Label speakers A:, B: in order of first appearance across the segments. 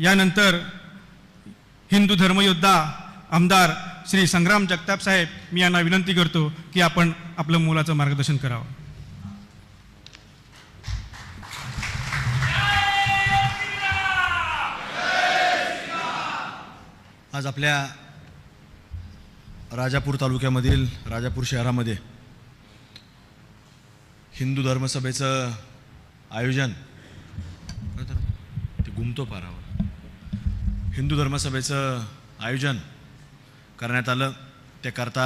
A: यानंतर हिंदू धर्मयोद्धा आमदार श्री संग्राम जगताप साहेब मी यांना विनंती करतो की आपण आपलं मुलाचं मार्गदर्शन करावं.
B: आज आपल्या राजापूर तालुक्यामधील राजापूर शहरामध्ये हिंदू धर्मसभेचं आयोजन ते घुमतो पारावर हिंदू धर्मसभेचं आयोजन करण्यात आलं. त्याकरता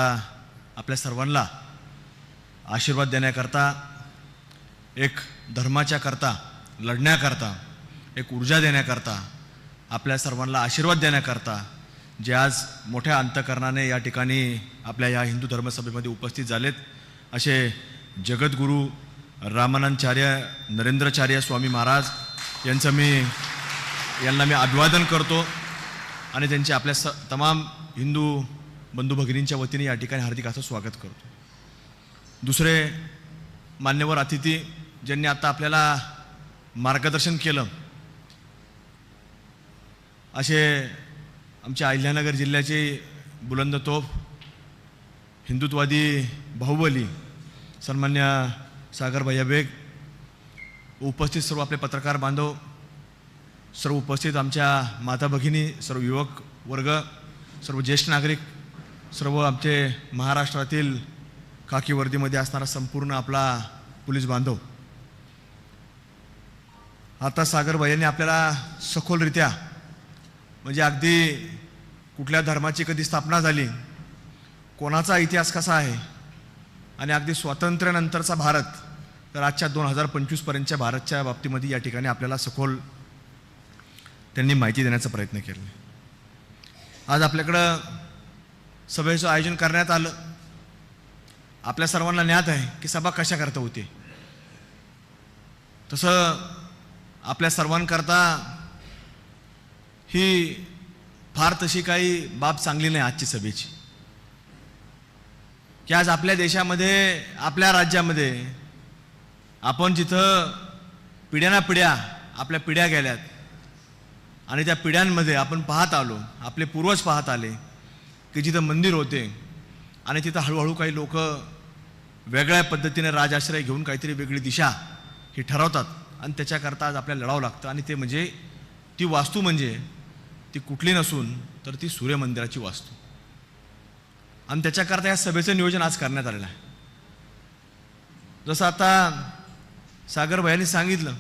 B: आपल्या सर्वांना आशीर्वाद देण्याकरता एक धर्माच्या करता लढण्याकरता एक ऊर्जा देण्याकरता आपल्या सर्वांना आशीर्वाद देण्याकरता जे आज मोठ्या अंतकरणाने या ठिकाणी आपल्या या हिंदू धर्मसभेमध्ये उपस्थित झालेत असे जगद्गुरू रामानंदचार्य नरेंद्रचार्य स्वामी महाराज यांचं मी यांना मी अभिवादन करतो. आणि त्यांचे आपल्या स तमाम हिंदू बंधू भगिनींच्या वतीने या ठिकाणी हार्दिक असं स्वागत करतो. दुसरे मान्यवर अतिथी ज्यांनी आता आपल्याला मार्गदर्शन केलं असे आमच्या अहिल्यानगर जिल्ह्याचे बुलंद तोफ हिंदुत्वादी बाहुबली सन्मान्य सागर भैया बेग उपस्थित सर्व आपले पत्रकार बांधव सर्व उपस्थित आमच्या माता भगिनी सर्व युवक वर्ग सर्व ज्येष्ठ नागरिक सर्व आमचे महाराष्ट्रातील काकी वर्दीमध्ये असणारा संपूर्ण आपला पोलीस बांधव. आता सागर भैयांनी आपल्याला सखोलरित्या म्हणजे अगदी कुठल्या धर्माची कधी स्थापना झाली कोणाचा इतिहास कसा आहे आणि अगदी स्वातंत्र्यानंतरचा भारत तर आजच्या दोन हजार पंचवीसपर्यंतच्या भारतच्या बाबतीमध्ये या ठिकाणी आपल्याला सखोल त्यांनी माहिती देण्याचा प्रयत्न केला. आज आपल्याकडं सभेचं आयोजन करण्यात आलं. आपल्या सर्वांना ज्ञात आहे की सभा कशा करता होते. तसं आपल्या सर्वांकरता ही फार तशी काही बाब चांगली नाही आजची सभेची. की आज आपल्या देशामध्ये आपल्या राज्यामध्ये आपण जिथं पिढ्याना पिढ्या आपल्या पिढ्या गेल्यात आणि त्या पिढ्यांमध्ये आपण पाहत आलो आपले पूर्वज पाहत आले की जिथं मंदिर होते आणि तिथं हळूहळू काही लोक वेगळ्या पद्धतीने राजाश्रय घेऊन काहीतरी वेगळी दिशा ही ठरवतात आणि त्याच्याकरता आज आपल्याला लढावं लागतं. आणि ते म्हणजे ती वास्तू म्हणजे ती कुठली नसून तर ती सूर्यमंदिराची वास्तू. आणि त्याच्याकरता या सभेचं नियोजन आज करण्यात आलेलं आहे. जसं आता सागर भैयांनी सांगितलं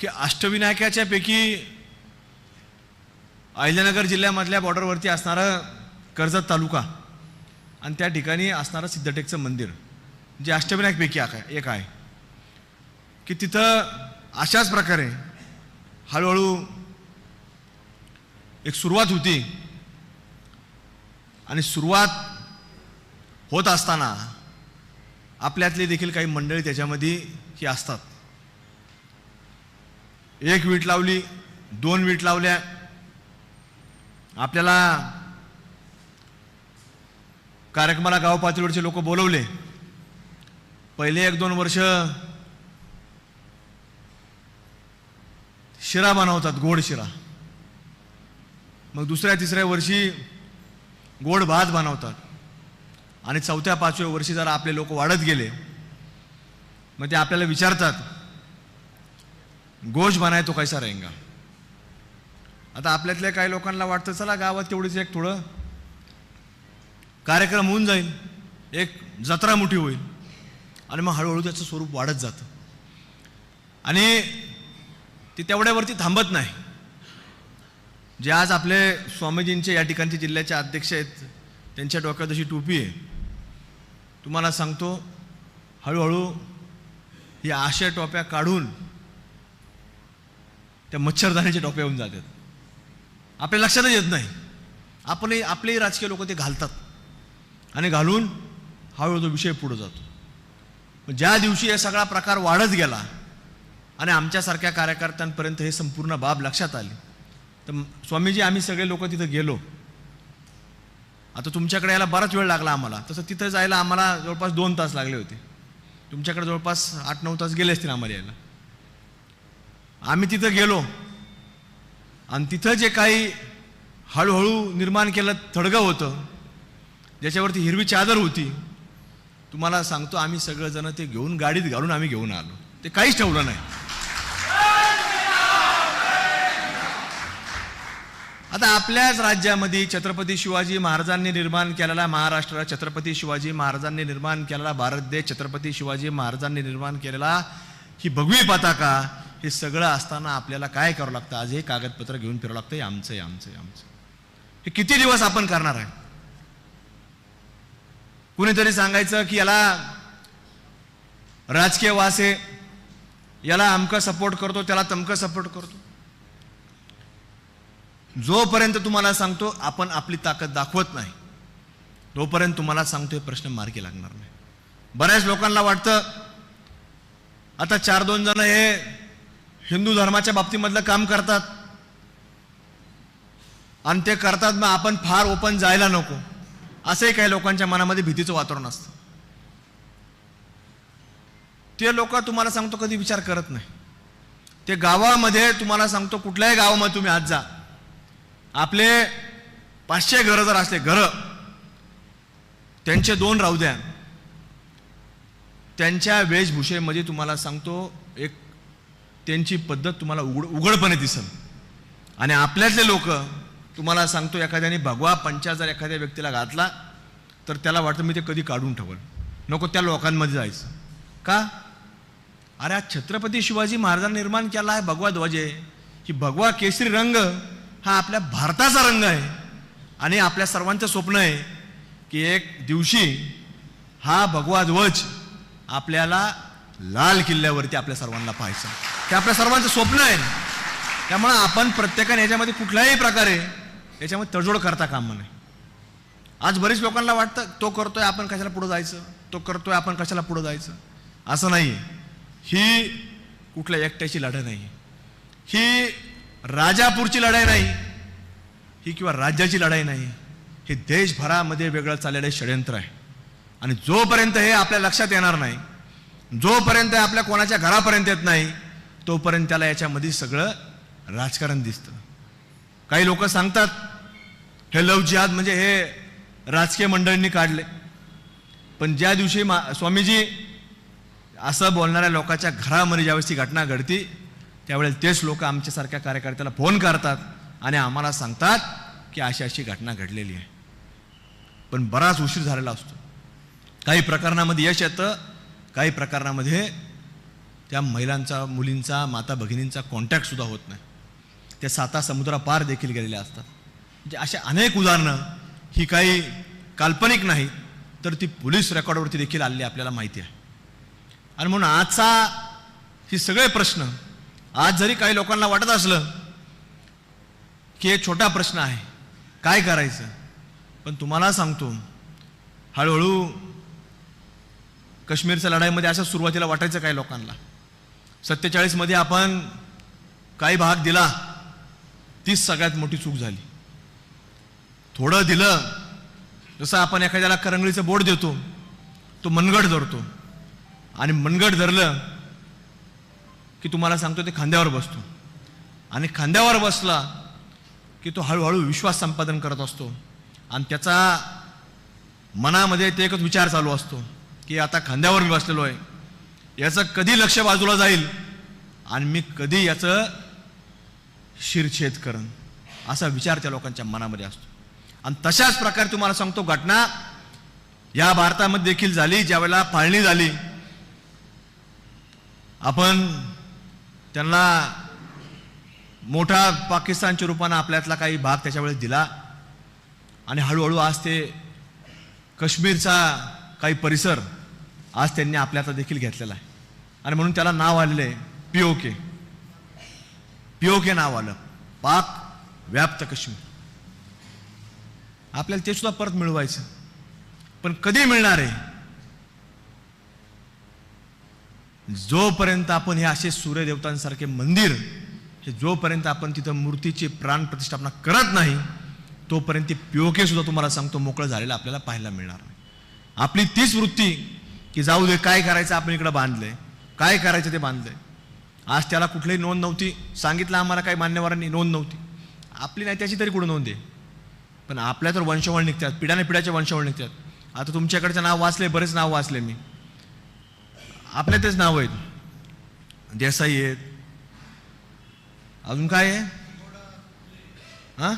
B: की अष्टविनायकाच्या पैकी अहिल्यानगर जिल्ह्यामधल्या बॉर्डरवरती असणारं कर्जत तालुका आणि त्या ठिकाणी असणारं सिद्धटेकचं मंदिर जे अष्टविनायकपैकी एक आहे एक आहे. की तिथं अशाच प्रकारे हळूहळू एक सुरुवात होती. आणि सुरुवात होत असताना आपल्यातले देखील काही मंडळी त्याच्यामध्ये ही असतात. एक वीट लावली दोन वीट लावल्या. आपल्याला कार्यक्रमाला गाव पातळीवरचे लोक बोलवले. पहिले एक दोन वर्ष शिरा बनवतात गोड शिरा. मग दुसऱ्या तिसऱ्या वर्षी गोड भात बनवतात. आणि चौथ्या पाचव्या वर्षी जरा आपले लोक वाढत गेले. मग ते आपल्याला विचारतात गोश बनाय तो कैसा रहेगा? आता आपल्यातल्या काही लोकांना वाटतं चला गावात तेवढीच एक थोडं कार्यक्रम होऊन जाईल एक जत्रा मोठी होईल. आणि मग हळूहळू त्याचं स्वरूप वाढत जातं. आणि ते तेवढ्यावरती थांबत नाही. जे आज आपले स्वामीजींचे या ठिकाणचे जिल्ह्याचे अध्यक्ष आहेत त्यांच्या डोक्यात अशी टोपी आहे. तुम्हाला सांगतो हळूहळू ही आशय टोप्या काढून त्या मच्छरदाण्याच्या टोप्या होऊन जातात. आपल्या लक्षातच येत नाही. आपणही आपलेही राजकीय लोक ते घालतात. आणि घालून हळूहळू तो विषय पुढे जातो. ज्या दिवशी हे सगळा प्रकार वाढत गेला आणि आमच्यासारख्या कार्यकर्त्यांपर्यंत हे संपूर्ण बाब लक्षात आली तर स्वामीजी आम्ही सगळे लोक तिथं गेलो. आता तुमच्याकडे यायला बराच वेळ लागला आम्हाला. तसं तिथं जायला आम्हाला जवळपास दोन तास लागले होते. तुमच्याकडे जवळपास आठ नऊ तास गेले असतील आम्हाला यायला. आम्ही तिथं गेलो. आणि तिथं जे काही हळूहळू निर्माण केलं थडगं होतं ज्याच्यावरती हिरवी चादर होती तुम्हाला सांगतो आम्ही सगळेजण ते घेऊन गाडीत घालून आम्ही घेऊन आलो. ते काहीच ठेवलं नाही. आता आपल्याच राज्यामध्ये छत्रपती शिवाजी महाराजांनी निर्माण केलेला महाराष्ट्र छत्रपती शिवाजी महाराजांनी निर्माण केलेला भारत देश छत्रपती शिवाजी महाराजांनी निर्माण केलेला ही भगवी पताका हे सगळं असताना आपल्याला काय करावं लागतं? आज हे कागदपत्र घेऊन फिरावं लागतं. हे आमचं आहे आमचं आहे आमचं हे किती दिवस आपण करणार आहे? कुणीतरी सांगायचं की याला राजकीय वास आहे याला अमकं सपोर्ट करतो त्याला तमकं सपोर्ट करतो. जोपर्यंत तुम्हाला सांगतो आपण आपली ताकद दाखवत नाही तोपर्यंत तुम्हाला सांगतोय प्रश्न मार्गी लागणार नाही. बऱ्याच लोकांना वाटतं आता चार दोन जण हे हिंदू धर्माच्या बाबतीमधलं काम करतात. आणि ते करतात मग आपण फार ओपन जायला नको. असंही काही लोकांच्या मनामध्ये भीतीचं वातावरण असतं. ते लोक तुम्हाला सांगतो कधी विचार करत नाही. ते गावामध्ये तुम्हाला सांगतो कुठल्याही गावामध्ये तुम्ही आज जा. आपले पाचशे घरं जर असले घरं त्यांचे दोन राहू द्या. त्यांच्या वेशभूषेमध्ये तुम्हाला सांगतो एक त्यांची पद्धत तुम्हाला उघड उघडपणे दिसल आणि आपल्यातले लोक तुम्हाला सांगतो एखाद्याने भगवा पंचा जर एखाद्या व्यक्तीला घातला तर त्याला वाटतं मी ते कधी काढून ठेवल. नको त्या लोकांमध्ये जायचं. का? अरे आज छत्रपती शिवाजी महाराजांनी निर्माण केला आहे भगवा ध्वज. आहे की भगवा केसरी रंग हा आपल्या भारताचा रंग आहे. आणि आपल्या सर्वांचं स्वप्न आहे की एक दिवशी हा भगवा ध्वज आपल्याला लाल किल्ल्यावरती आपल्या सर्वांना पाहायचा. ते आपल्या सर्वांचं स्वप्न आहे. त्यामुळं आपण प्रत्येकाने याच्यामध्ये कुठल्याही प्रकारे याच्यामध्ये तडजोड करता कामा नाही आज बरेच लोकांना वाटतं तो करतोय आपण कशाला पुढं जायचं? तो करतोय आपण कशाला पुढं जायचं? असं नाही ही कुठल्या एकट्याची लढाई नाही. ही राजापूरची लढाई नाही. ही किंवा राज्याची लढाई नाही. हे देशभरामध्ये वेगळं चाललेलं षडयंत्र आहे. आणि जोपर्यंत हे आपल्या लक्षात येणार नाही जोपर्यंत आपल्या कोणाच्या घरापर्यंत येत नाही तोपर्यंत त्याला याच्यामध्ये सगळं राजकारण दिसतं. काही लोक सांगतात हे लव जिहाद म्हणजे हे राजकीय मंडळींनी काढले. पण ज्या दिवशी मा स्वामीजी असं बोलणाऱ्या लोकांच्या घरामध्ये ज्यावेळेस ती घटना घडती त्यावेळेस तेच लोक आमच्यासारख्या कार्यकर्त्याला फोन करतात आणि आम्हाला सांगतात की अशी अशी घटना घडलेली आहे. पण बराच उशीर झालेला असतो. काही प्रकरणामध्ये यश येतं काही प्रकरणामध्ये त्या महिलांचा मुलींचा माता भगिनींचा कॉन्टॅक्टसुद्धा होत नाही. त्या साता समुद्रापार देखील गेलेल्या असतात. म्हणजे अशा अनेक उदाहरणं ही काही काल्पनिक नाही तर ती पोलीस रेकॉर्डवरती देखील आलेली आपल्याला माहिती आहे. आणि म्हणून आजचा हे सगळे प्रश्न आज जरी काही लोकांना वाटत असलं की एक छोटा प्रश्न आहे काय करायचं? पण तुम्हाला सांगतो हळूहळू काश्मीरच्या लढाईमध्ये असं सुरुवातीला वाटायचं काही लोकांना. सत्तेचाळीसमध्ये आपण काही भाग दिला तीच सगळ्यात मोठी चूक झाली. थोडं दिलं जसं आपण एखाद्याला करंगळीचं बोट देतो तो मनगड धरतो. आणि मनगड धरलं की तुम्हाला सांगतो ते खांद्यावर बसतो. आणि खांद्यावर बसला की तो हळूहळू विश्वास संपादन करत असतो. आणि त्याचा मनामध्ये ते एकच विचार चालू असतो की आता खांद्यावर मी बसलेलो आहे. याचं कधी लक्ष बाजूला जाईल? आणि मी कधी याचं शिरछेद करन असा विचार त्या लोकांच्या मनामध्ये असतो. आणि तशाच प्रकारे तुम्हाला सांगतो घटना या भारतामध्ये देखील झाली ज्यावेळेला फाळणी झाली. आपण त्यांना मोठा पाकिस्तानच्या रूपानं आपल्यातला काही भाग त्याच्यावेळेस दिला. आणि हळूहळू आज ते काश्मीरचा काही परिसर आज त्यांनी आपल्यातला देखील घेतलेला आहे. आणि म्हणून त्याला नाव आलेलं आहे पिओके. पिओके के के नाव आलं. पाक व्याप्त काश्मीर. आपल्याला ते सुद्धा परत मिळवायचं. पण कधी मिळणार आहे? जोपर्यंत आपण हे असे सूर्यदेवतांसारखे मंदिर हे जोपर्यंत आपण तिथं मूर्तीची प्राण प्रतिष्ठापना करत नाही तोपर्यंत ते पिओके सुद्धा तुम्हाला सांगतो मोकळं झालेलं आपल्याला पाहायला मिळणार नाही. आपली तीच वृत्ती की जाऊ दे काय करायचं आपण इकडं बांधलंय. काय करायचं ते बांधलं आहे आज त्याला कुठलीही नोंद नव्हती. सांगितलं आम्हाला काही मान्यवरांनी नोंद नव्हती. आपली नाही त्याची तरी कुठं नोंद आहे? पण आपल्या तर वंशवळ निघतात पिढ्याने पिढ्याचे वंशवळ निघतात. आता तुमच्याकडचं नाव वाचले बरेच नाव वाचले मी. आपल्या तेच नाव आहेत. देसाई आहेत. अजून काय आहे? हां?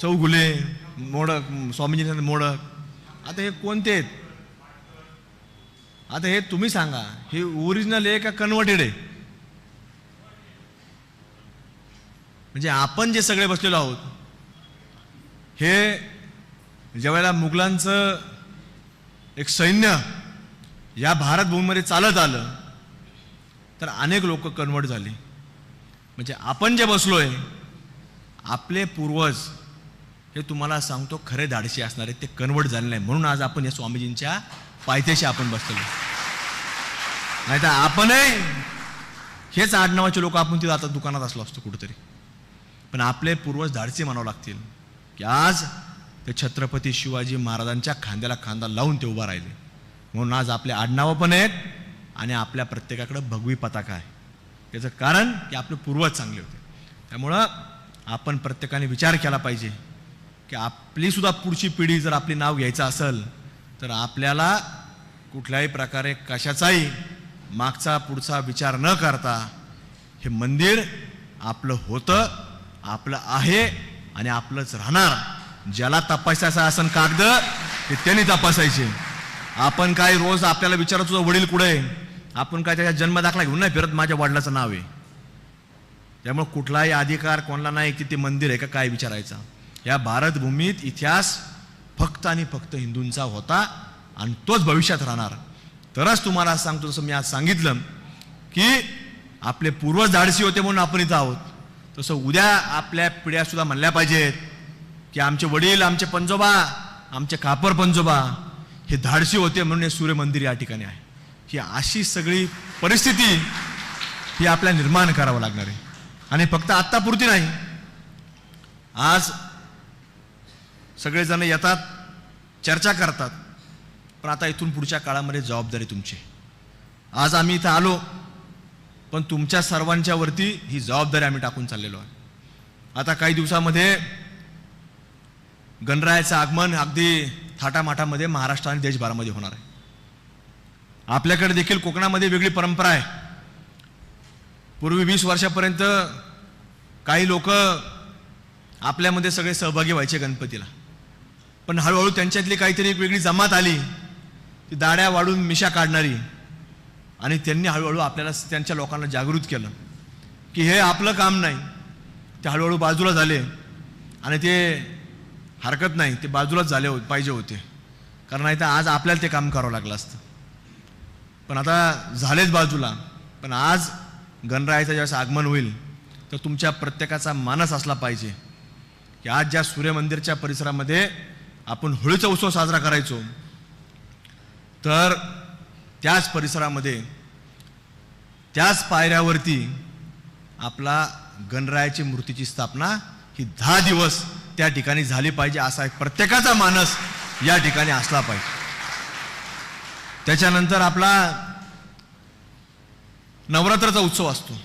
B: चौगुले मोडक स्वामीजी मोडक. आता हे कोणते आहेत? आता हे तुम्ही सांगा हे ओरिजिनल आहे का कन्वर्टेड आहे? म्हणजे आपण जे सगळे बसलेलो आहोत हे ज्यावेळेला मुघलांचं एक सैन्य या भारतभूमीमध्ये चालत आलं तर अनेक लोक कन्वर्ट झाले. म्हणजे आपण जे बसलो आहे आपले पूर्वज हे तुम्हाला सांगतो खरे धाडशी असणारे ते कन्वर्ट झाले नाही. म्हणून आज आपण या स्वामीजींच्या पायथ्याशी आपण बसलेलो. नाही तर आपणही हेच आडनावाचे लोक आपण तिथं आता दुकानात असलो असतो कुठंतरी. पण आपले पूर्वज धाडसी म्हणावं लागतील की आज ते छत्रपती शिवाजी महाराजांच्या खांद्याला खांदा लावून ते उभा राहिले. म्हणून आज आपले आडनावं पण आहेत आणि आपल्या प्रत्येकाकडे भगवी पताका आहे. त्याचं कारण की आपले पूर्वज चांगले होते. त्यामुळं आपण प्रत्येकाने विचार केला पाहिजे की आपलीसुद्धा पुढची पिढी जर आपली नाव घ्यायचं असेल तर आपल्याला कुठल्याही प्रकारे कशाचाही मागचा पुढचा विचार न करता हे मंदिर आपलं होतं आपलं आहे आणि आपलंच राहणार. ज्याला तपासायचं असन कागद ते त्यांनी तपासायचे. आपण काय रोज आपल्याला विचारत तुझं वडील कुठे आपण काय त्याच्या जन्म दाखला घेऊन नाही फिरत माझ्या वडिलाचं नाव आहे. त्यामुळे कुठलाही अधिकार कोणाला नाही की ते मंदिर आहे का काय विचारायचा. या भारतभूमीत इतिहास फक्त आणि फक्त हिंदूंचा होता. आणि तोच भविष्यात राहणार. तरच तुम्हाला सांगतो जसं मी आज सांगितलं की आपले पूर्वज धाडसी होते म्हणून आपण इथं आहोत. तसं उद्या आपल्या पिढ्यासुद्धा म्हणल्या पाहिजेत की आमचे वडील आमचे पंजोबा आमचे कापर पंजोबा हे धाडसी होते म्हणून हे सूर्यमंदिर या ठिकाणी आहे. ही अशी सगळी परिस्थिती ही आपल्याला निर्माण करावं लागणार आहे. आणि फक्त आत्तापुरती नाही आज सगळेजण येतात चर्चा करतात. पण आता इथून पुढच्या काळामध्ये जबाबदारी तुमची. आज आम्ही इथं आलो पण तुमच्या सर्वांच्या वरती ही जबाबदारी आम्ही टाकून चाललेलो आहे. आता काही दिवसामध्ये गणरायाचं आगमन अगदी थाटामाटामध्ये महाराष्ट्र आणि देशभरामध्ये होणार आहे. आपल्याकडे देखील कोकणामध्ये वेगळी परंपरा आहे. पूर्वी वीस वर्षापर्यंत काही लोक आपल्यामध्ये सगळे सहभागी व्हायचे गणपतीला. पण हळूहळू त्यांच्यातली काहीतरी एक वेगळी जमात आली. ती दाड्या वाढून मिशा काढणारी. आणि त्यांनी हळूहळू आपल्याला त्यांच्या लोकांना जागृत केलं. की हे आपलं काम नाही. ते हळूहळू बाजूला झाले. आणि ते हरकत नाही. ते बाजूलाच झाले हो पाहिजे होते. कारण नाही तर आज आपल्याला ते काम करावं लागलं असतं. पण आता झालेच बाजूला. पण आज गणरायाचं ज्यावेळेस आगमन होईल तर तुमच्या प्रत्येकाचा मानस असला पाहिजे. की आज ज्या सूर्यमंदिरच्या परिसरामध्ये आपण होळीचा उत्सव साजरा करायचो तर त्याच परिसरामध्ये त्याच पायऱ्यावरती आपला गणरायाची मूर्तीची स्थापना ही दहा दिवस त्या ठिकाणी झाली पाहिजे असा एक प्रत्येकाचा मानस या ठिकाणी असला पाहिजे. त्याच्यानंतर आपला नवरात्राचा उत्सव असतो.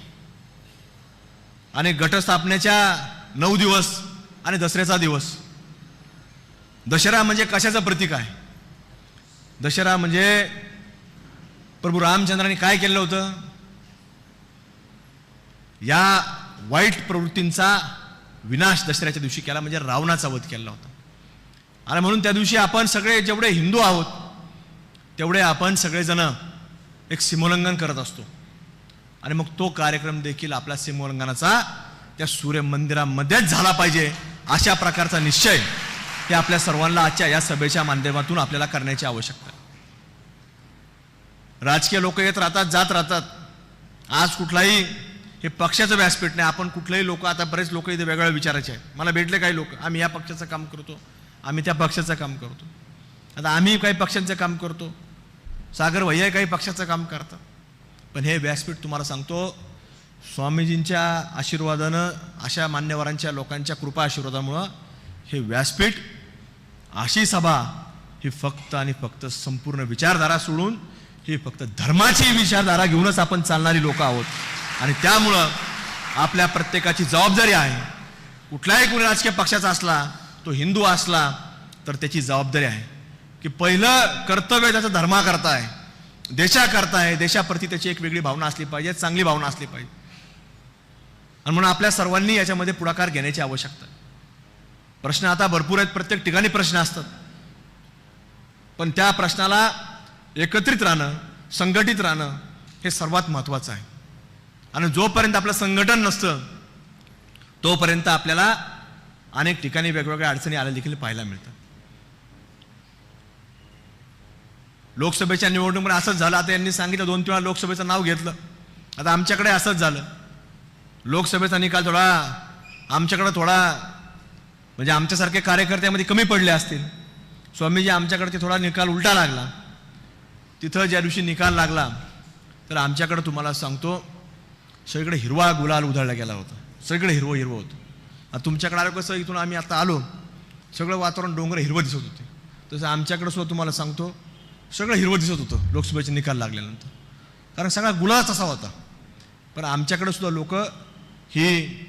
B: आणि घटस्थापनेच्या नऊ दिवस आणि दसऱ्याचा दिवस. दशरा म्हणजे कशाचं प्रतीक आहे? दशरा म्हणजे प्रभू रामचंद्राने काय केलं होतं? या वाईट प्रवृत्तींचा विनाश दसऱ्याच्या दिवशी केला म्हणजे रावणाचा वध केला होता. आणि म्हणून त्या दिवशी आपण सगळे जेवढे हिंदू आहोत तेवढे आपण सगळेजण एक सीमोल्लंघन करत असतो. आणि मग तो कार्यक्रम देखील आपला सीमोल्लंघनाचा त्या सूर्य मंदिरामध्येच झाला पाहिजे अशा प्रकारचा निश्चय हे आपल्या सर्वांना आजच्या या सभेच्या माध्यमातून आपल्याला करण्याची आवश्यकता राजकीय लोक येत राहतात जात राहतात. आज कुठलाही हे पक्षाचं व्यासपीठ नाही आपण कुठलेही लोक आता बरेच लोक इथे वेगळ्या विचारायचे आहेत. मला भेटले काही लोक आम्ही या पक्षाचं काम करतो आम्ही त्या पक्षाचं काम करतो. आता आम्ही काही पक्षांचं काम करतो. सागर भैया काही पक्षाचं काम करतात. पण हे व्यासपीठ तुम्हाला सांगतो स्वामीजींच्या आशीर्वादानं अशा मान्यवरांच्या लोकांच्या कृपा आशीर्वादामुळं हे व्यासपीठ अशी सभा ही फक्त आणि फक्त संपूर्ण विचारधारा सोडून ही फक्त धर्माची विचारधारा घेऊनच आपण चालणारी लोक आहोत. आणि त्यामुळं आपल्या प्रत्येकाची जबाबदारी आहे. कुठलाही कोणी राजकीय पक्षाचा असला तो हिंदू असला तर त्याची जबाबदारी आहे. की पहिलं कर्तव्य त्याचं धर्माकरता आहे देशाकरता आहे देशाप्रती त्याची एक वेगळी भावना असली पाहिजे चांगली भावना असली पाहिजे. आणि म्हणून आपल्या सर्वांनी याच्यामध्ये पुढाकार घेण्याची आवश्यकता आहे. प्रश्न आता भरपूर आहेत प्रत्येक ठिकाणी प्रश्न असतात. पण त्या प्रश्नाला एकत्रित राहणं संघटित राहणं हे सर्वात महत्त्वाचं आहे. आणि जोपर्यंत आपलं संघटन नसतं तोपर्यंत आपल्याला अनेक ठिकाणी वेगवेगळ्या अडचणी आल्या देखील पाहायला मिळतात. लोकसभेच्या निवडणुकीमध्ये असंच झालं. आता यांनी सांगितलं दोन तीन वेळा लोकसभेचं नाव घेतलं. आता आमच्याकडे असंच झालं. लोकसभेचा निकाल थोडा आमच्याकडं थोडा म्हणजे आमच्यासारखे कार्यकर्त्यामध्ये कमी पडले असतील. स्वामीजी आमच्याकडे ते थोडा निकाल उलटा लागला. तिथं ज्या दिवशी निकाल लागला तर आमच्याकडं तुम्हाला सांगतो सगळीकडे हिरवा गुलाल उधळला गेला होता. सगळीकडे हिरवं हिरवं होतं. आता तुमच्याकडे आलो कसं इथून आम्ही आता आलो सगळं वातावरण डोंगर हिरवं दिसत होते. तसं आमच्याकडं सुद्धा तुम्हाला सांगतो सगळं हिरवं दिसत होतं लोकसभेचे निकाल लागल्यानंतर. कारण सगळा गुलालच असा होता. पण आमच्याकडे सुद्धा लोक ही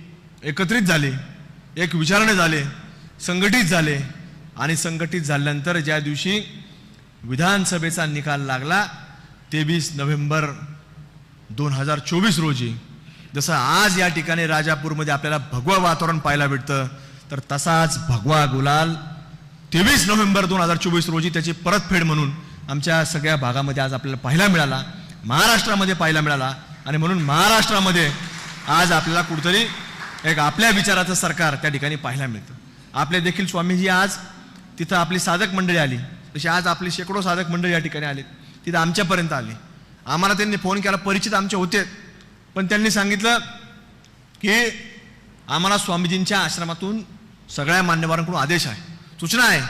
B: एकत्रित झाले. एक विचारणे झाले संघटित झाले आणि संघटित झाल्यानंतर ज्या दिवशी विधानसभेचा निकाल लागला तेवीस नोव्हेंबर दोन हजार चोवीस रोजी. जसं आज या ठिकाणी राजापूरमध्ये आपल्याला भगवा वातावरण पाहायला भेटतं तर तसाच भगवा गुलाल तेवीस नोव्हेंबर दोन हजार चोवीस रोजी त्याची परतफेड म्हणून आमच्या सगळ्या भागामध्ये आज आपल्याला पाहायला मिळाला महाराष्ट्रामध्ये पाहायला मिळाला. आणि म्हणून महाराष्ट्रामध्ये आज आपल्याला कुठतरी एक आपल्या विचाराचं सरकार त्या ठिकाणी पाहायला मिळतं. आपले देखील स्वामीजी आज तिथं आपली साधक मंडळी आली. तशी आज आपली शेकडो साधक मंडळी या ठिकाणी आली तिथं आमच्यापर्यंत आली. आम्हाला त्यांनी फोन केला परिचित आमचे होते. पण त्यांनी सांगितलं की आम्हाला स्वामीजींच्या आश्रमातून सगळ्या मान्यवरांकडून आदेश आहे. सूचना आहे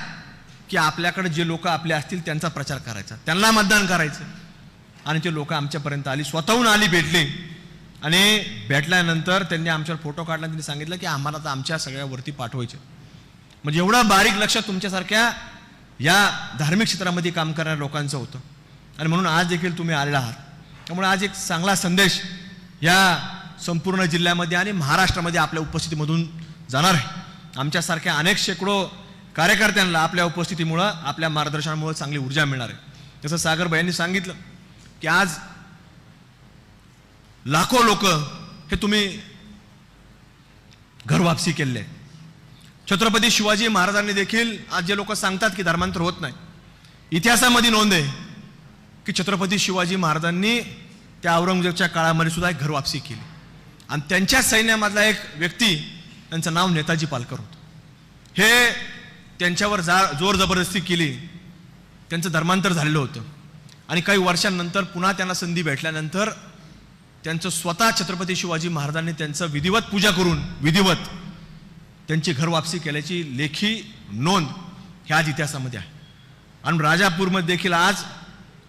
B: की आपल्याकडे जे लोक आपले असतील त्यांचा प्रचार करायचा. त्यांना मतदान करायचं. आणि ते लोक आमच्यापर्यंत आली. स्वतःहून आली भेटली. आणि भेटल्यानंतर त्यांनी आमच्यावर फोटो काढला त्यांनी सांगितलं की आम्हाला तर आमच्या सगळ्यावरती पाठवायचे. म्हणजे एवढं बारीक लक्ष तुमच्यासारख्या या धार्मिक क्षेत्रामध्ये काम करणाऱ्या लोकांचं होतं. आणि म्हणून आज देखील तुम्ही आलेला आहात. त्यामुळे आज एक चांगला संदेश या संपूर्ण जिल्ह्यामध्ये आणि महाराष्ट्रामध्ये आपल्या उपस्थितीमधून जाणार आहे. आमच्यासारख्या अनेक शेकडो कार्यकर्त्यांना आपल्या उपस्थितीमुळं आपल्या मार्गदर्शनामुळं चांगली ऊर्जा मिळणार आहे. जसं सागर यांनी सांगितलं की आज लाखो लोक हे तुम्ही घर वापसी केले छत्रपती शिवाजी महाराजांनी देखील आज जे लोक सांगतात की धर्मांतर होत नाही इतिहासामध्ये नोंद आहे की छत्रपती शिवाजी महाराजांनी त्या औरंगजेबच्या काळामध्ये सुद्धा एक घरवापसी केली. आणि त्यांच्या सैन्यामधला एक व्यक्ती त्यांचं नाव नेताजी पालकर होतं. हे त्यांच्यावर जा जोर जबरदस्ती केली त्यांचं धर्मांतर झालेलं होतं. आणि काही वर्षांनंतर पुन्हा त्यांना संधी भेटल्यानंतर त्यांचं स्वतः छत्रपती शिवाजी महाराजांनी त्यांचं विधिवत पूजा करून विधिवत त्यांची घर वापसी केल्याची लेखी नोंद ह्या आज इतिहासामध्ये आहे. आणि राजापूरमध्ये देखील आज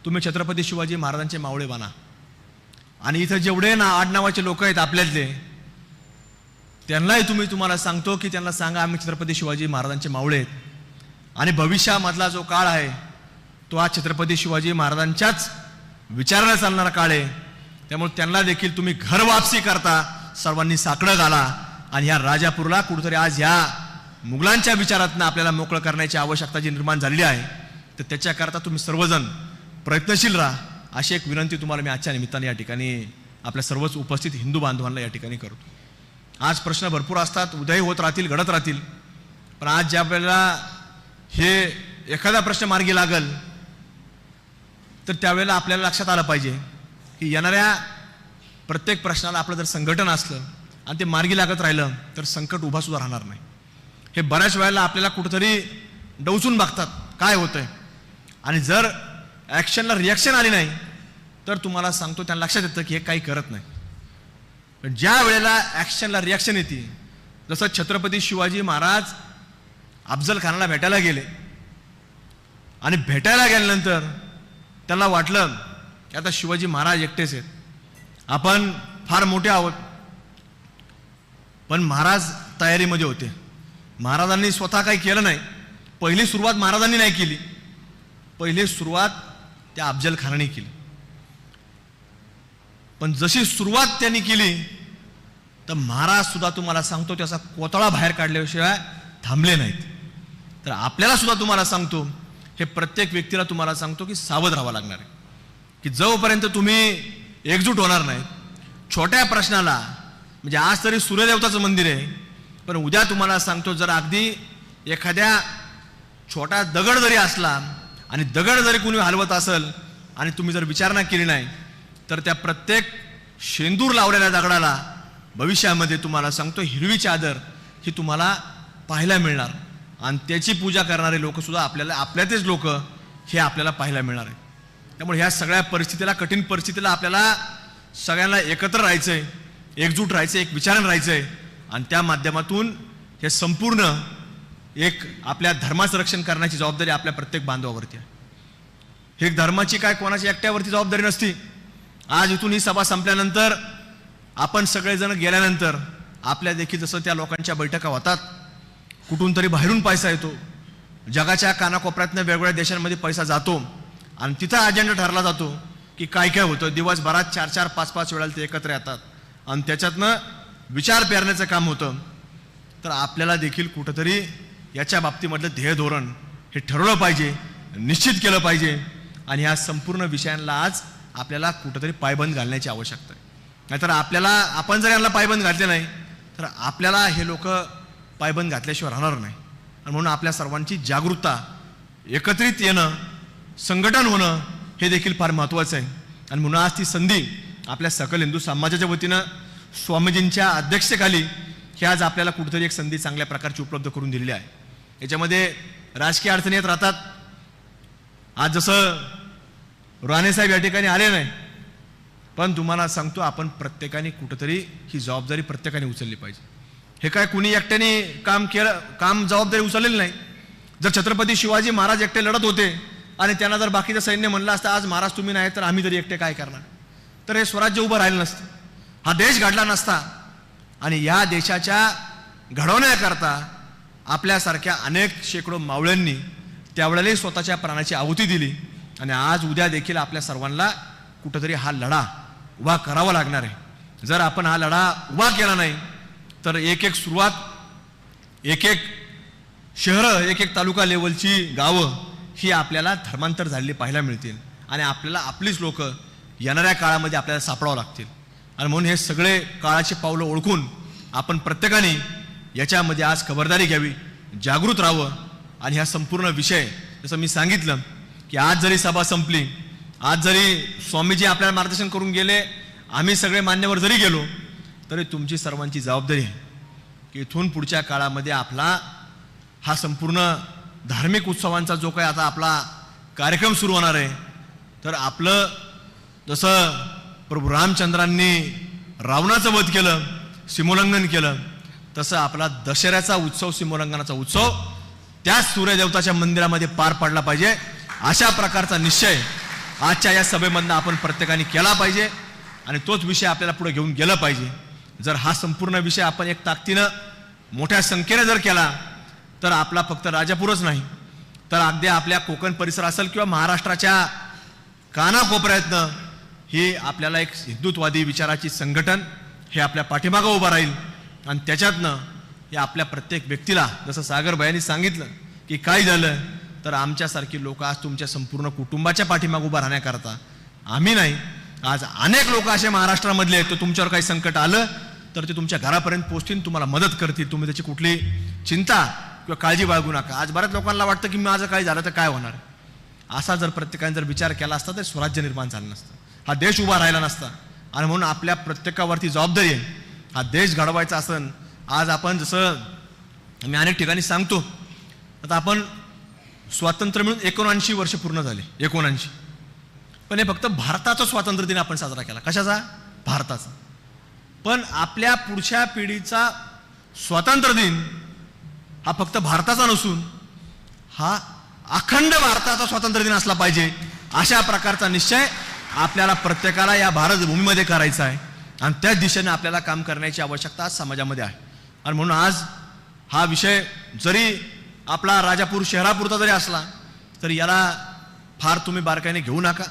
B: तुम्ही छत्रपती शिवाजी महाराजांचे मावळे बाना आणि इथं जेवढे ना आडनावाचे लोक आहेत आपल्यातले त्यांनाही तुम्ही तुम्हाला सांगतो की त्यांना सांगा आम्ही छत्रपती शिवाजी महाराजांचे मावळे आहेत. आणि भविष्यामधला जो काळ आहे तो आज छत्रपती शिवाजी महाराजांच्याच विचाराने चालणारा काळ आहे. त्यामुळे त्यांना देखील तुम्ही घर वापसी करता सर्वांनी साकडं घाला आणि ह्या राजापूरला कुठंतरी आज ह्या मुघलांच्या विचारातनं आपल्याला मोकळं करण्याची आवश्यकता जी निर्माण झालेली आहे तर त्याच्याकरता तुम्ही सर्वजण प्रयत्नशील राहा. अशी एक विनंती तुम्हाला मी आजच्या निमित्ताने या ठिकाणी आपल्या सर्वच उपस्थित हिंदू बांधवांना या ठिकाणी करतो. आज प्रश्न भरपूर असतात उदय होत राहतील घडत राहतील पण आज ज्या वेळेला हे एखादा प्रश्न मार्गी लागल तर त्यावेळेला आपल्याला लक्षात आलं पाहिजे. की येणाऱ्या प्रत्येक प्रश्नाला आपलं जर संघटन असलं आणि ते मार्गी लागत राहिलं तर संकट उभासुद्धा राहणार नाही. हे बऱ्याच वेळेला आपल्याला कुठंतरी डवचून बघतात काय होतंय. आणि जर ॲक्शनला रिॲक्शन आली नाही तर तुम्हाला सांगतो त्यांना लक्षात येतं की हे काही करत नाही. पण ज्या वेळेला ॲक्शनला रिॲक्शन येते जसं छत्रपती शिवाजी महाराज अफजल खानाला भेटायला गेले. आणि भेटायला गेल्यानंतर त्यांना वाटलं आता शिवाजी महाराज एकटेच आहेत. आपण फार मोठे आहोत. पण महाराज तयारीमध्ये होते. महाराजांनी स्वतः काही केलं नाही. पहिली सुरुवात महाराजांनी नाही केली. पहिली सुरुवात त्या अफजल खानाने केली. पण जशी सुरुवात त्यांनी केली तर महाराज सुद्धा तुम्हाला सांगतो त्याचा कोतळा बाहेर काढल्याशिवाय थांबले नाहीत. तर आपल्याला सुद्धा तुम्हाला सांगतो हे प्रत्येक व्यक्तीला तुम्हाला सांगतो की सावध राहावं लागणार आहे. की जोपर्यंत तुम्ही एकजूट होणार नाही छोट्या प्रश्नाला म्हणजे आज तरी सूर्यदेवताचं मंदिर आहे पण उद्या तुम्हाला सांगतो जर अगदी एखाद्या छोटा दगड जरी असला आणि दगड जरी कुणी हलवत असेल आणि तुम्ही जर विचारणा केली नाही तर त्या प्रत्येक शेंदूर लावलेल्या दगडाला भविष्यामध्ये तुम्हाला सांगतो हिरवी चादर ही तुम्हाला पाहायला मिळणार. आणि त्याची पूजा करणारे लोकसुद्धा आपल्याला आपल्यातच लोक हे आपल्याला पाहायला मिळणार आहे त्यामुळे ह्या सगळ्या परिस्थितीला कठीण परिस्थितीला आपल्याला सगळ्यांना एकत्र राहायचं आहे एकजूट राहायचं एक विचारानं आहे आणि त्या माध्यमातून हे संपूर्ण एक आपल्या धर्माचं रक्षण करण्याची जबाबदारी आपल्या प्रत्येक बांधवावरती आहे. हे धर्माची काय कोणाची एकट्यावरती जबाबदारी नसती. आज इथून ही सभा संपल्यानंतर आपण सगळेजण गेल्यानंतर आपल्या देखील जसं त्या लोकांच्या बैठका होतात कुठून तरी बाहेरून पैसा येतो. जगाच्या कानाकोपऱ्यातनं वेगवेगळ्या देशांमध्ये पैसा जातो. आणि तिथं अजेंडा ठरला जातो की काय काय होतं. दिवसभरात चार चार पाच पाच वेळाला ते एकत्र येतात. आणि त्याच्यातनं विचार पेरण्याचं काम होतं. तर आपल्याला देखील कुठंतरी याच्या बाबतीमधलं ध्येय धोरण हे ठरवलं पाहिजे निश्चित केलं पाहिजे. आणि ह्या संपूर्ण विषयांना आज आपल्याला कुठंतरी पायबंद घालण्याची आवश्यकता आहे. नाहीतर आपल्याला आपण जर यांना पायबंद घातले नाही तर आपल्याला हे लोक पायबंद घातल्याशिवाय राहणार नाही. आणि म्हणून आपल्या सर्वांची जागरूकता एकत्रित येणं संघटन होणं हे देखील फार महत्त्वाचं आहे. आणि म्हणून आज ती संधी आपल्या सकल हिंदू समाजाच्या वतीनं स्वामीजींच्या अध्यक्षतेखाली ही आज आपल्याला कुठेतरी एक संधी चांगल्या प्रकारची उपलब्ध करून दिलेली आहे. याच्यामध्ये राजकीय अडचणी येत राहतात. आज जसं राणेसाहेब या ठिकाणी आले नाही पण तुम्हाला सांगतो आपण प्रत्येकाने कुठंतरी ही जबाबदारी प्रत्येकाने उचलली पाहिजे. हे काय कुणी एकट्याने काम केलं काम जबाबदारी उचललेली नाही. जर छत्रपती शिवाजी महाराज एकटे लढत होते आणि त्यांना जर बाकीचं सैन्य म्हणलं असतं आज महाराज तुम्ही नाही तर आम्ही तरी एकटे काय करणार? तर हे स्वराज्य उभं राहिलं नसतं. हा देश घडला नसता. आणि या देशाच्या घडवण्याकरता आपल्यासारख्या अनेक शेकडो मावळ्यांनी त्यावेळेलाही स्वतःच्या प्राणाची आहुती दिली. आणि आज उद्या देखील आपल्या सर्वांना कुठंतरी हा लढा उभा करावा लागणार आहे. जर आपण हा लढा उभा केला नाही तर एक एक सुरुवात एक एक शहरं एक एक तालुका लेवलची गावं ही आपल्याला धर्मांतर झालेली पाहायला मिळतील. आणि आपल्याला आपलीच लोक येणाऱ्या काळामध्ये आपल्याला सापडावं लागतील. आणि म्हणून हे सगळे काळाची पावलं ओळखून आपण प्रत्येकाने याच्यामध्ये आज खबरदारी घ्यावी जागृत राहावं. आणि हा संपूर्ण विषय जसं मी सांगितलं की आज जरी सभा संपली आज जरी स्वामीजी आपल्याला मार्गदर्शन करून गेले आम्ही सगळे मान्यवर जरी गेलो तरी तुमची सर्वांची जबाबदारी आहे की इथून पुढच्या काळामध्ये आपला हा संपूर्ण धार्मिक उत्सवांचा जो काही आता आपला कार्यक्रम सुरू होणार आहे तर आपलं जसं प्रभू रामचंद्रांनी रावणाचं वध केलं सीमोल्लंघन केलं तसं आपला दशऱ्याचा उत्सव सीमोल्लंघनाचा उत्सव त्याच सूर्यदेवताच्या मंदिरामध्ये पार पाडला पाहिजे. अशा प्रकारचा निश्चय आजच्या या सभेमधनं आपण प्रत्येकाने केला पाहिजे आणि तोच विषय आपल्याला पुढे घेऊन गेला पाहिजे. जर हा संपूर्ण विषय आपण एक ताकदीनं मोठ्या संख्येनं जर केला तर आपला फक्त राजापूरच नाही तर अगदी आपल्या कोकण परिसर असेल किंवा महाराष्ट्राच्या कानाकोपऱ्यातनं ही आपल्याला एक हिंदुत्वादी विचाराची संघटन हे आपल्या पाठीमागं उभं राहील. आणि त्याच्यातनं हे आपल्या प्रत्येक व्यक्तीला जसं सागरबयांनी सांगितलं की काय झालं तर आमच्यासारखी लोक आज तुमच्या संपूर्ण कुटुंबाच्या पाठीमागं उभं राहण्याकरता आम्ही नाही. आज अनेक लोक असे महाराष्ट्रामधले आहेत तर तुमच्यावर काही संकट आलं तर ते तुमच्या घरापर्यंत पोचतील तुम्हाला मदत करतील. तुम्ही त्याची कुठली चिंता किंवा काळजी बाळगू नका. आज बऱ्याच लोकांना वाटतं की माझं काही झालं तर काय होणार? असा जर प्रत्येकाने जर विचार केला असता तर स्वराज्य निर्माण झालं नसतं. हा देश उभा राहिला नसता. आणि म्हणून आपल्या प्रत्येकावरती जबाबदारी आहे. हा देश घडवायचा असन आज आपण जसं मी अनेक ठिकाणी सांगतो आता आपण स्वातंत्र्य मिळून एकोणऐंशी वर्ष पूर्ण झाले एकोणऐंशी. पण हे फक्त भारताचा स्वातंत्र्य दिन आपण साजरा केला. कशाचा? भारताचा. पण आपल्या पुढच्या पिढीचा स्वातंत्र्य दिन हा फक्त भारताचा नसून हा अखंड भारताचा स्वातंत्र्य दिन असला पाहिजे. अशा प्रकारचा निश्चय आपल्याला प्रत्येकाला या भारत भूमीमध्ये करायचा आहे. आणि त्याच दिशेने आपल्याला काम करण्याची आवश्यकता आज समाजामध्ये आहे. आणि म्हणून आज हा विषय जरी आपला राजापूर शहरापुरता जरी असला तरी याला फार तुम्ही बारकाईने घेऊ नका.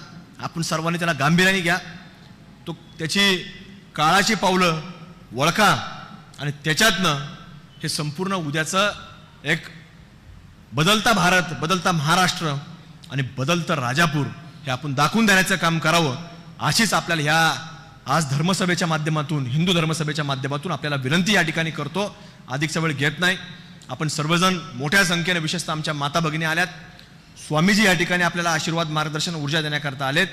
B: आपण सर्वांनी त्याला गांभीर्याने घ्या. तो त्याची काळाची पावलं ओळखा आणि त्याच्यातनं हे संपूर्ण उद्याचं एक बदलता भारत बदलता महाराष्ट्र आणि बदलतं राजापूर हे आपण दाखवून देण्याचं काम करावं अशीच आपल्याला ह्या आज धर्मसभेच्या माध्यमातून हिंदू धर्मसभेच्या माध्यमातून आपल्याला विनंती या ठिकाणी करतो. अधिकचा वेळ घेत नाही. आपण सर्वजण मोठ्या संख्येने विशेषतः आमच्या माता भगिनी आल्यात. स्वामीजी या ठिकाणी आपल्याला आशीर्वाद मार्गदर्शन ऊर्जा देण्याकरता आलेत.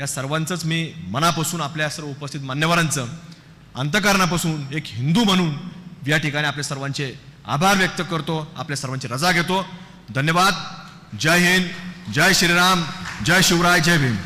B: या सर्वांचंच मी मनापासून आपल्या सर्व उपस्थित मान्यवरांचं अंतकरणापासून एक हिंदू म्हणून या ठिकाणी आपल्या सर्वांचे आभार व्यक्त करतो आपल्या सर्वांची रजा घेतो. धन्यवाद. जय हिंद. जय श्रीराम. जय शिवराय. जय भीम.